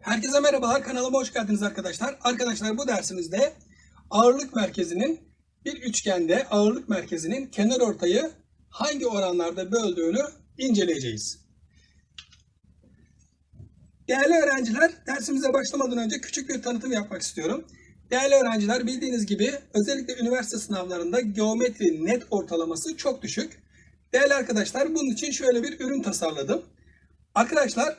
Herkese merhabalar. Kanalıma hoş geldiniz arkadaşlar. Arkadaşlar bu dersimizde ağırlık merkezinin bir üçgende ağırlık merkezinin kenar ortayı hangi oranlarda böldüğünü inceleyeceğiz. Değerli öğrenciler, dersimize başlamadan önce küçük bir tanıtım yapmak istiyorum. Değerli öğrenciler, bildiğiniz gibi özellikle üniversite sınavlarında geometri net ortalaması çok düşük. Değerli arkadaşlar, bunun için şöyle bir ürün tasarladım. Arkadaşlar,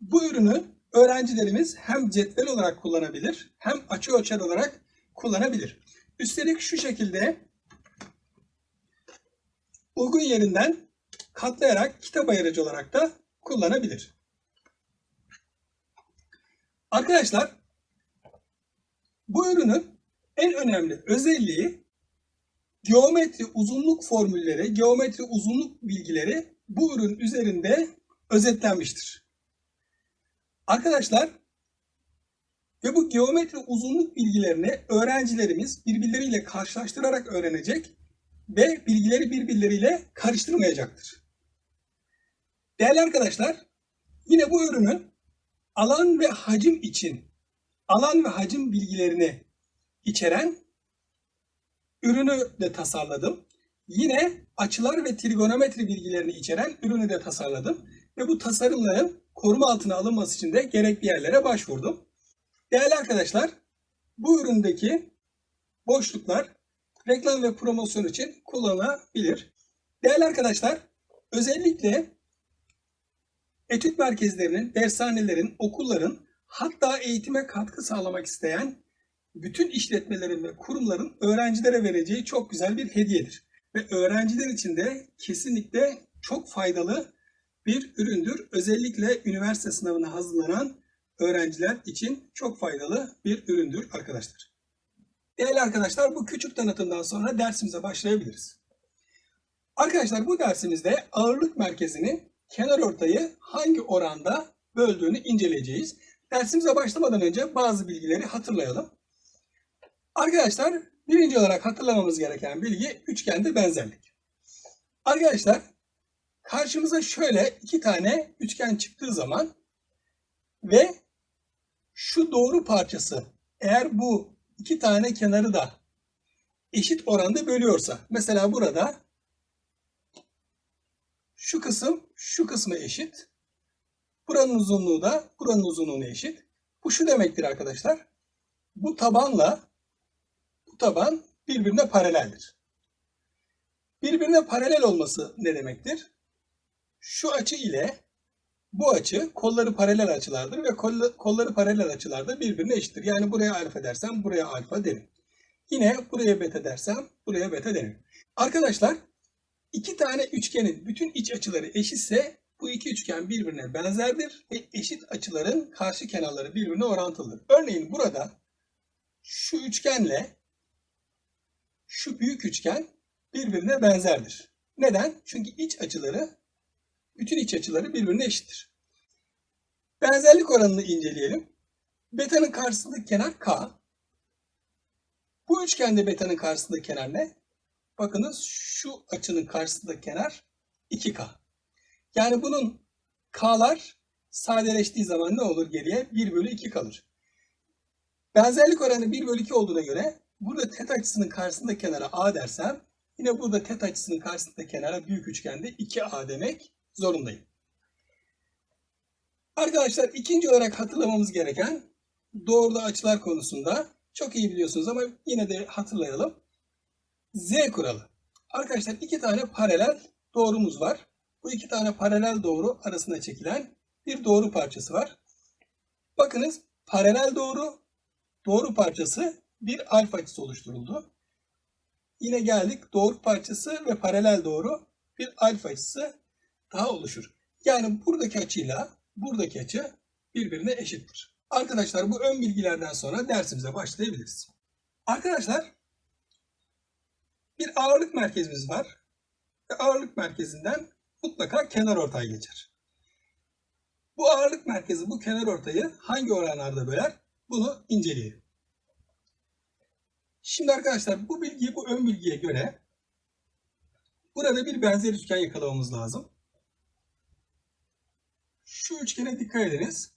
bu ürünü öğrencilerimiz hem cetvel olarak kullanabilir hem açı ölçer olarak kullanabilir. Üstelik şu şekilde uygun yerinden katlayarak kitap ayırıcı olarak da kullanabilir. Arkadaşlar bu ürünün en önemli özelliği geometri uzunluk formülleri, geometri uzunluk bilgileri bu ürün üzerinde özetlenmiştir. Arkadaşlar ve bu geometri uzunluk bilgilerini öğrencilerimiz birbirleriyle karşılaştırarak öğrenecek ve bilgileri birbirleriyle karıştırmayacaktır. Değerli arkadaşlar, yine bu ürünün alan ve hacim için alan ve hacim bilgilerini içeren ürünü de tasarladım. Yine açılar ve trigonometri bilgilerini içeren ürünü de tasarladım. Ve bu tasarımların koruma altına alınması için de gerekli yerlere başvurdum. Değerli arkadaşlar, bu üründeki boşluklar reklam ve promosyon için kullanılabilir. Değerli arkadaşlar, özellikle etüt merkezlerinin, dershanelerin, okulların hatta eğitime katkı sağlamak isteyen bütün işletmelerin ve kurumların öğrencilere vereceği çok güzel bir hediyedir. Ve öğrenciler için de kesinlikle çok faydalı bir üründür. Özellikle üniversite sınavına hazırlanan öğrenciler için çok faydalı bir üründür arkadaşlar. Değerli arkadaşlar bu küçük tanıtımdan sonra dersimize başlayabiliriz. Arkadaşlar bu dersimizde ağırlık merkezinin kenar ortayı hangi oranda böldüğünü inceleyeceğiz. Dersimize başlamadan önce bazı bilgileri hatırlayalım. Arkadaşlar birinci olarak hatırlamamız gereken bilgi üçgende benzerlik. Arkadaşlar karşımıza şöyle iki tane üçgen çıktığı zaman ve şu doğru parçası eğer bu iki tane kenarı da eşit oranda bölüyorsa mesela burada şu kısım şu kısmı eşit buranın uzunluğu da buranın uzunluğuna eşit. Bu şu demektir arkadaşlar. Bu tabanla taban birbirine paraleldir. Birbirine paralel olması ne demektir? Şu açı ile bu açı kolları paralel açılardır ve kolları paralel açılarda birbirine eşittir. Yani buraya alfa dersem buraya alfa derim. Yine buraya beta dersem buraya beta derim. Arkadaşlar iki tane üçgenin bütün iç açıları eşitse bu iki üçgen birbirine benzerdir ve eşit açıların karşı kenarları birbirine orantılıdır. Örneğin burada şu üçgenle şu büyük üçgen birbirine benzerdir. Neden? Çünkü iç açıları bütün iç açıları birbirine eşittir. Benzerlik oranını inceleyelim. Beta'nın karşısındaki kenar K. Bu üçgende beta'nın karşısındaki kenar ne? Bakınız şu açının karşısındaki kenar 2K. Yani bunun K'lar sadeleştiği zaman ne olur geriye? 1 bölü 2 kalır. Benzerlik oranı 1 bölü 2 olduğuna göre burada tet açısının karşısındaki kenara A dersem yine burada tet açısının karşısındaki kenara büyük üçgende 2A demek zorundayım. Arkadaşlar ikinci olarak hatırlamamız gereken doğrulu açılar konusunda çok iyi biliyorsunuz ama yine de hatırlayalım. Z kuralı. Arkadaşlar iki tane paralel doğrumuz var. Bu iki tane paralel doğru arasında çekilen bir doğru parçası var. Bakınız paralel doğru doğru parçası bir alfa açısı oluşturuldu. Yine geldik doğru parçası ve paralel doğru bir alfa açısı daha oluşur. Yani buradaki açıyla buradaki açı birbirine eşittir. Arkadaşlar bu ön bilgilerden sonra dersimize başlayabiliriz. Arkadaşlar bir ağırlık merkezimiz var. Ve ağırlık merkezinden mutlaka kenar ortay geçer. Bu ağırlık merkezi bu kenar ortayı hangi oranlarda böler? Bunu inceleyelim. Şimdi arkadaşlar bu bilgiyi bu ön bilgiye göre burada bir benzer üçgen yakalamamız lazım. Şu üçgene dikkat ediniz.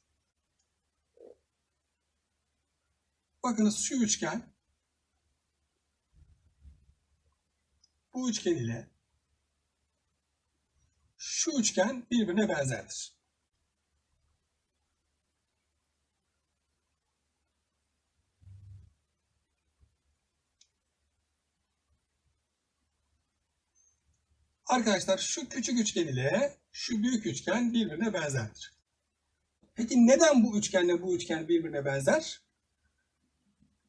Bakınız şu üçgen bu üçgen ile şu üçgen birbirine benzerdir. Arkadaşlar şu küçük üçgen ile şu büyük üçgen birbirine benzerdir. Peki neden bu üçgenle bu üçgen birbirine benzer?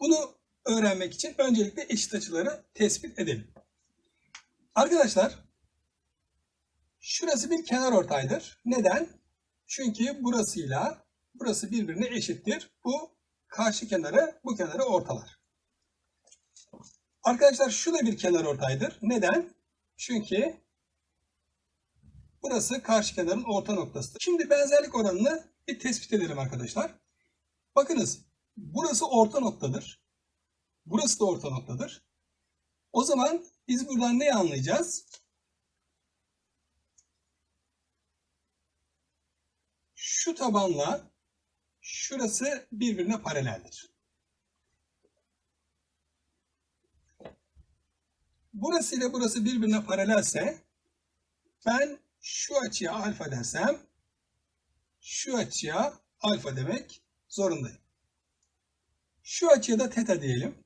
Bunu öğrenmek için öncelikle eşit açıları tespit edelim. Arkadaşlar şurası bir kenar ortaydır. Neden? Çünkü burasıyla burası birbirine eşittir. Bu karşı kenarı bu kenarı ortalar. Arkadaşlar şu da bir kenar ortaydır. Neden? Çünkü burası karşı kenarın orta noktasıdır. Şimdi benzerlik oranını bir tespit edelim arkadaşlar. Bakınız burası orta noktadır. Burası da orta noktadır. O zaman biz buradan ne anlayacağız? Şu tabanla şurası birbirine paraleldir. Burası ile burası birbirine paralelse ben şu açıya alfa dersem şu açıya alfa demek zorundayım. Şu açıya da teta diyelim.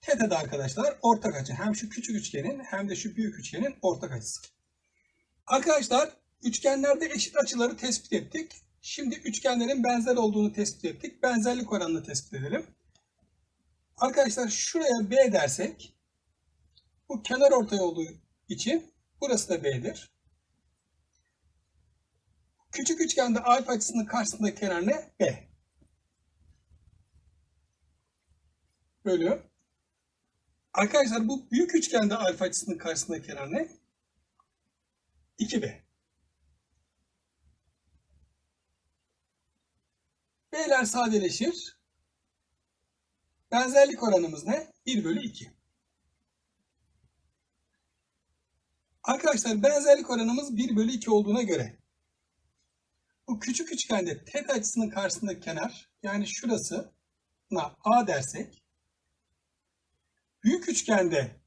Teta da arkadaşlar ortak açı. Hem şu küçük üçgenin hem de şu büyük üçgenin ortak açısı. Arkadaşlar üçgenlerde eşit açıları tespit ettik. Şimdi üçgenlerin benzer olduğunu tespit ettik. Benzerlik oranını tespit edelim. Arkadaşlar şuraya B dersek bu kenar ortay olduğu için burası da B'dir. Küçük üçgende alfa açısının karşısındaki kenar ne? B. Bölü. Arkadaşlar bu büyük üçgende alfa açısının karşısındaki kenar ne? 2B. B'ler sadeleşir. Benzerlik oranımız ne? 1 bölü 2. Arkadaşlar benzerlik oranımız 1 bölü 2 olduğuna göre bu küçük üçgende teğet açısının karşısındaki kenar yani şurasına A dersek büyük üçgende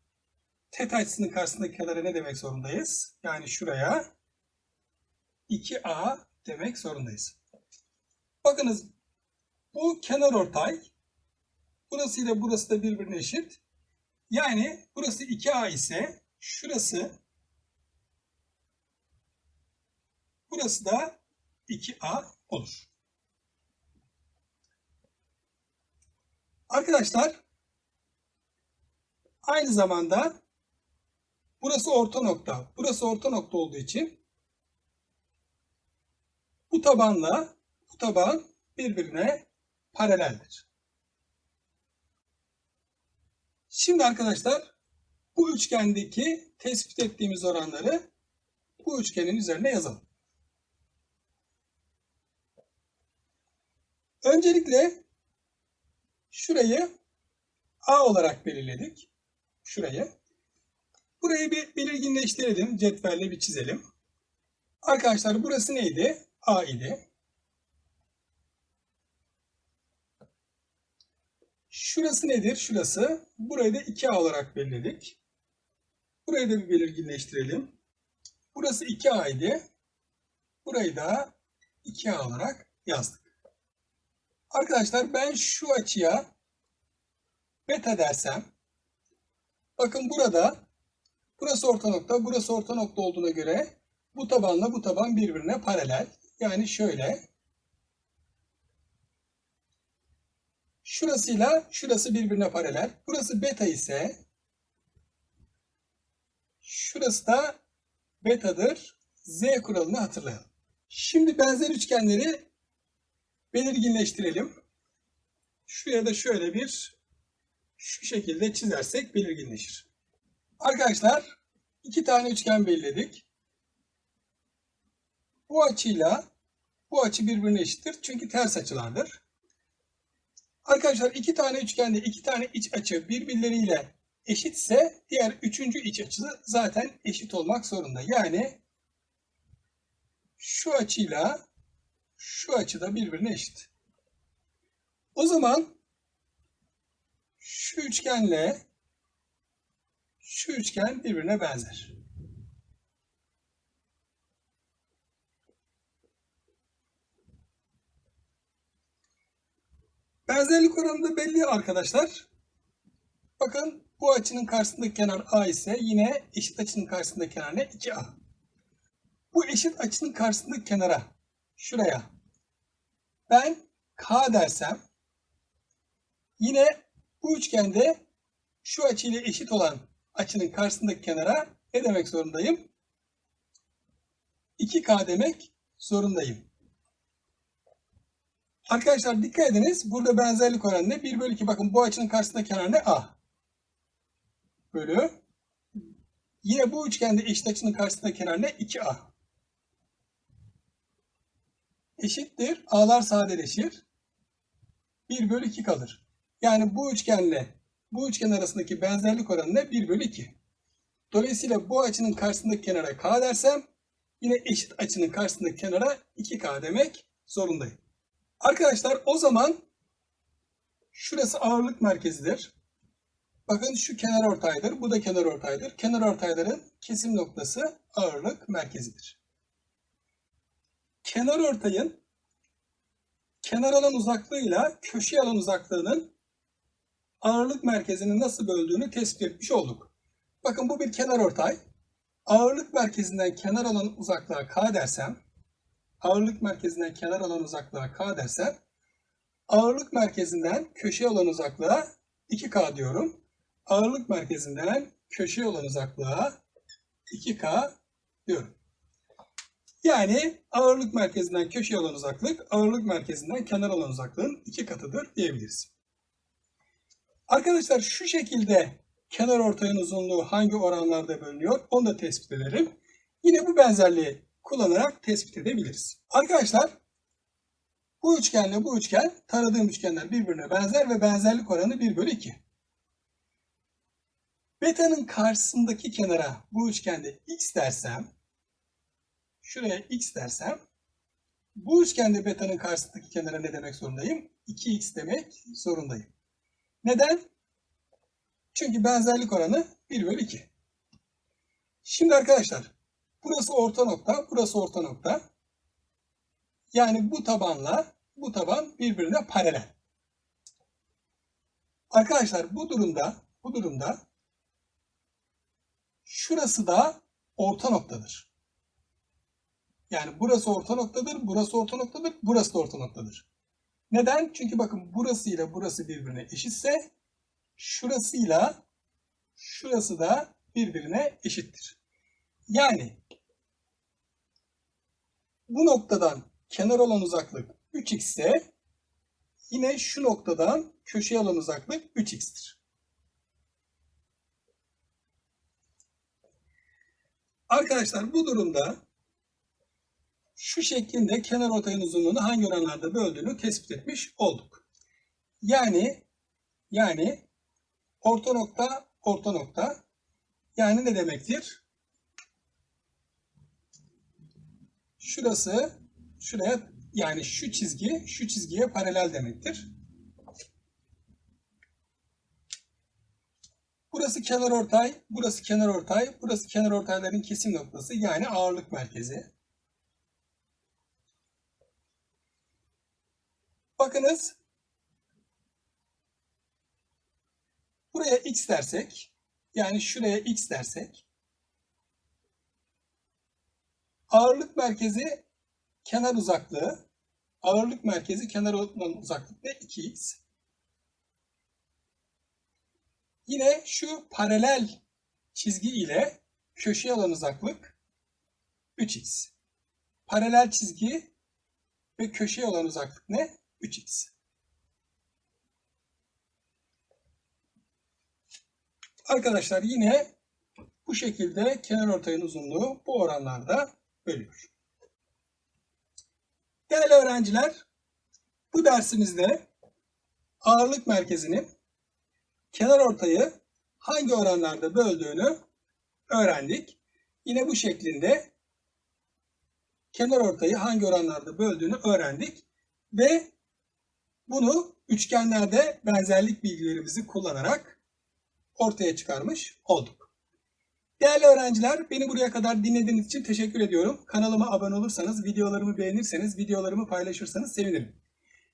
teğet açısının karşısındaki kenara ne demek zorundayız? Yani şuraya 2A demek zorundayız. Bakınız bu kenar ortay burası ile burası da birbirine eşit. Yani burası 2A ise şurası burası da 2A olur. Arkadaşlar aynı zamanda burası orta nokta. Burası orta nokta olduğu için bu tabanla bu taban birbirine paraleldir. Şimdi arkadaşlar bu üçgendeki tespit ettiğimiz oranları bu üçgenin üzerine yazalım. Öncelikle şurayı A olarak belirledik. Şurayı. Burayı bir belirginleştirelim. Cetvelle bir çizelim. Arkadaşlar burası neydi? A idi. Şurası nedir? Şurası. Burayı da 2A olarak belirledik. Burayı da bir belirginleştirelim. Burası 2A idi. Burayı da 2A olarak yazdık. Arkadaşlar ben şu açıya beta dersem bakın burada burası orta nokta, burası orta nokta olduğuna göre bu tabanla bu taban birbirine paralel. Yani şöyle şurasıyla şurası birbirine paralel. Burası beta ise şurası da betadır. Z kuralını hatırlayalım. Şimdi benzer üçgenleri belirginleştirelim. Şuraya da şöyle bir şu şekilde çizersek belirginleşir. Arkadaşlar iki tane üçgen belirledik. Bu açıyla bu açı birbirine eşittir. Çünkü ters açılardır. Arkadaşlar iki tane üçgende iki tane iç açı birbirleriyle eşitse diğer üçüncü iç açı zaten eşit olmak zorunda. Yani şu açıyla şu açıda birbirine eşit. O zaman şu üçgenle şu üçgen birbirine benzer. Benzerlik oranı da belli arkadaşlar. Bakın bu açının karşısındaki kenar A ise yine eşit açının karşısındaki kenar ne? 2A. Bu eşit açının karşısındaki kenara şuraya ben K dersem yine bu üçgende şu açıyla eşit olan açının karşısındaki kenara ne demek zorundayım? 2K demek zorundayım. Arkadaşlar dikkat ediniz. Burada benzerlik oranı ne? 1 bölü 2. Bakın bu açının karşısındaki kenar ne? A. Bölü. Yine bu üçgende eşit açının karşısındaki kenar ne? 2A. Eşittir. A'lar sadeleşir. 1 bölü 2 kalır. Yani bu üçgenle bu üçgen arasındaki benzerlik oranı ne? 1 bölü 2. Dolayısıyla bu açının karşısındaki kenara K dersem yine eşit açının karşısındaki kenara 2K demek zorundayım. Arkadaşlar o zaman şurası ağırlık merkezidir. Bakın şu kenar ortaydır, bu da kenar ortaydır. Kenar ortayların kesim noktası ağırlık merkezidir. Kenar ortayın kenar alan uzaklığıyla köşe alan uzaklığının ağırlık merkezini nasıl böldüğünü tespit etmiş olduk. Bakın bu bir kenar ortay. Ağırlık merkezinden kenar alan uzaklığa k dersem, ağırlık merkezinden kenar alan uzaklığa k dersem, ağırlık merkezinden köşe olan uzaklığa 2k diyorum. Ağırlık merkezinden köşe olan uzaklığa 2k diyorum. Yani ağırlık merkezinden köşe olan uzaklık, ağırlık merkezinden kenar olan uzaklığın iki katıdır diyebiliriz. Arkadaşlar şu şekilde kenar ortayın uzunluğu hangi oranlarda bölünüyor onu da tespit edelim. Yine bu benzerliği kullanarak tespit edebiliriz. Arkadaşlar bu üçgenle bu üçgen taradığım üçgenler birbirine benzer ve benzerlik oranı 1 bölü 2. Beta'nın karşısındaki kenara bu üçgende x dersem, şuraya x dersem, bu üçgende beta'nın karşısındaki kenara ne demek zorundayım? 2x demek zorundayım. Neden? Çünkü benzerlik oranı 1 bölü 2. Şimdi arkadaşlar burası orta nokta, burası orta nokta. Yani bu tabanla bu taban birbirine paralel. Arkadaşlar bu durumda bu durumda şurası da orta noktadır. Yani burası orta noktadır, burası orta noktadır, burası da orta noktadır. Neden? Çünkü bakın burası ile burası birbirine eşitse şurasıyla şurası da birbirine eşittir. Yani bu noktadan kenar olan uzaklık 3x ise yine şu noktadan köşeye olan uzaklık 3x'tir. Arkadaşlar bu durumda şu şeklinde kenar ortayın uzunluğunu hangi oranlarda böldüğünü tespit etmiş olduk. Yani yani orta nokta orta nokta yani ne demektir? Şurası şuraya yani şu çizgi şu çizgiye paralel demektir. Burası kenar ortay, burası kenar ortay, burası kenar ortayların kesim noktası yani ağırlık merkezi. Bakınız. Buraya x dersek, yani şuraya x dersek, ağırlık merkezi kenar uzaklığı, ağırlık merkezi kenar uzaklık ne? 2x. Yine şu paralel çizgi ile köşe alan uzaklık 3x. Paralel çizgi ve köşe olan uzaklık ne? 3x. Arkadaşlar yine bu şekilde kenar ortayın uzunluğu bu oranlarda bölüyor. Değerli öğrenciler, bu dersimizde ağırlık merkezinin kenar ortayı hangi oranlarda böldüğünü öğrendik. Yine bu şeklinde kenar ortayı hangi oranlarda böldüğünü öğrendik ve Bunu üçgenlerde benzerlik bilgilerimizi kullanarak ortaya çıkarmış olduk. Değerli öğrenciler, beni buraya kadar dinlediğiniz için teşekkür ediyorum. Kanalıma abone olursanız, videolarımı beğenirseniz, videolarımı paylaşırsanız sevinirim.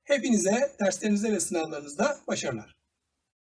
Hepinize derslerinizde ve sınavlarınızda başarılar.